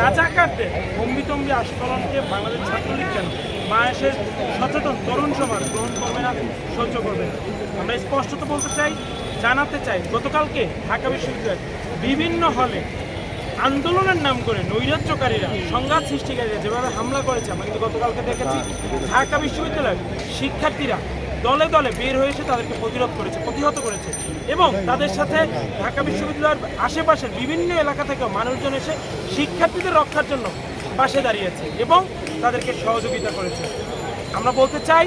রাজাকারদের অম্বিতম্বি আস্ফলনকে বাংলাদেশ ছাত্রলীগ কেন? বাংলাদেশের সচেতন, তরুণ সমাজ গ্রহণ করবে না, সহ্য করবে না। আমরা স্পষ্টত বলতে চাই, জানাতে চাই, গতকালকে ঢাকা বিশ্ববিদ্যালয়ের বিভিন্ন হলে আন্দোলনের নাম করে নৈরাজ্যকারীরা সংঘাত সৃষ্টিকারীরা যেভাবে হামলা করেছে, আমরা কিন্তু গতকালকে দেখেছি, ঢাকা বিশ্ববিদ্যালয়ের শিক্ষার্থীরা দলে দলে বের হয়ে এসে তাদেরকে প্রতিরোধ করেছে, প্রতিহত করেছে। এবং তাদের সাথে ঢাকা বিশ্ববিদ্যালয়ের আশেপাশের বিভিন্ন এলাকা থেকেও মানুষজন এসে শিক্ষার্থীদের রক্ষার জন্য পাশে দাঁড়িয়েছে এবং তাদেরকে সহযোগিতা করেছে। আমরা বলতে চাই,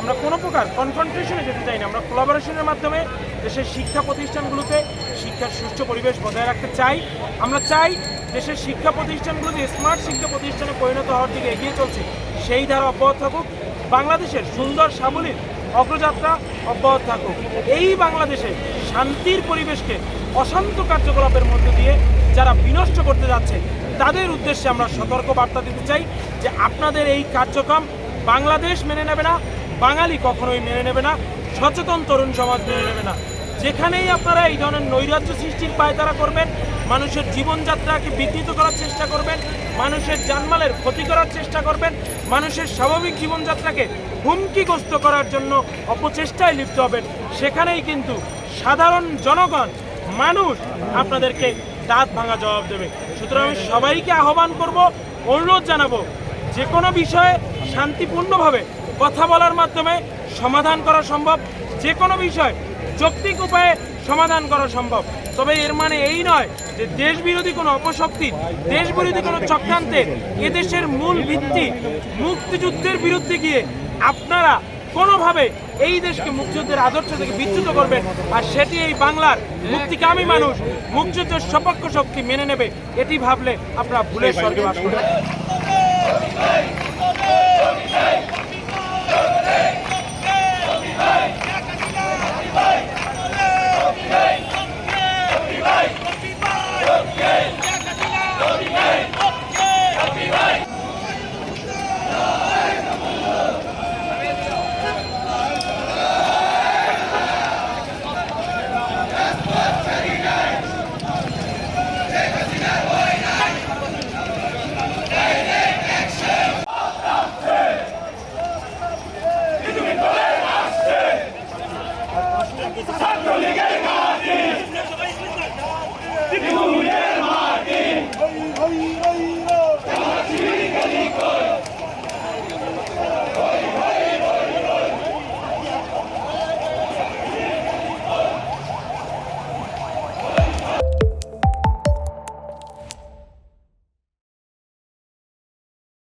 আমরা কোনো প্রকার কনফ্রন্টেশনে যেতে চাই না। আমরা কোলাবোরেশনের মাধ্যমে দেশের শিক্ষা প্রতিষ্ঠানগুলোতে শিক্ষার সুষ্ঠু পরিবেশ বজায় রাখতে চাই। আমরা চাই দেশের শিক্ষা প্রতিষ্ঠানগুলোতে স্মার্ট শিক্ষা প্রতিষ্ঠানে পরিণত হওয়ার দিকে এগিয়ে চলছে। সেই ধারা অব্যাহত থাকুক। বাংলাদেশের সুন্দর সাবলীল অগ্রযাত্রা অব্যাহত থাকুক। এই বাংলাদেশে শান্তির পরিবেশকে অশান্ত কার্যকলাপের মধ্য দিয়ে যারা বিনষ্ট করতে যাচ্ছে, তাদের উদ্দেশ্যে আমরা সতর্ক বার্তা দিতে চাই যে আপনাদের এই কার্যক্রম বাংলাদেশ মেনে নেবে না, বাঙালি কখনোই মেনে নেবে না, সচেতন তরুণ সমাজ মেনে নেবে না। যেখানেই আপনারা এই ধরনের নৈরাজ্য সৃষ্টির পায়তারা করবেন, মানুষের জীবনযাত্রাকে বিঘ্নিত করার চেষ্টা করবেন, মানুষের জানমালের ক্ষতি করার চেষ্টা করবেন, মানুষের স্বাভাবিক জীবনযাত্রাকে হুমকিগ্রস্ত করার জন্য অপচেষ্টায় লিপ্ত হবেন। সেখানেই কিন্তু সাধারণ জনগণ, মানুষ আপনাদেরকে দাঁত ভাঙা জবাব দেবে। সুতরাং আমি সবাইকে আহ্বান করব, অনুরোধ জানাব যে কোনো বিষয়ে শান্তিপূর্ণভাবে কথা বলার মাধ্যমে সমাধান করা সম্ভব যে কোনো বিষয় যৌক্তিক উপায়ে সমাধান করা সম্ভব। তবে এর মানে এই নয় যে দেশ বিরোধী কোনো অপশক্তি দেশ বিরোধী কোনো চক্রান্তে এদেশের মূল ভিত্তি মুক্তিযুদ্ধের বিরুদ্ধে গিয়ে আপনারা কোনোভাবে এই দেশকে মুক্তিযুদ্ধের আদর্শ থেকে বিচ্যুত করবেন আর সেটি এই বাংলার মুক্তিকামী মানুষ, মুক্তিযুদ্ধের সপক্ষ শক্তি মেনে নেবে, এটি ভাবলে আপনারা ভুলের স্বর্গে বাস করবেন। Obrigado, Cássio!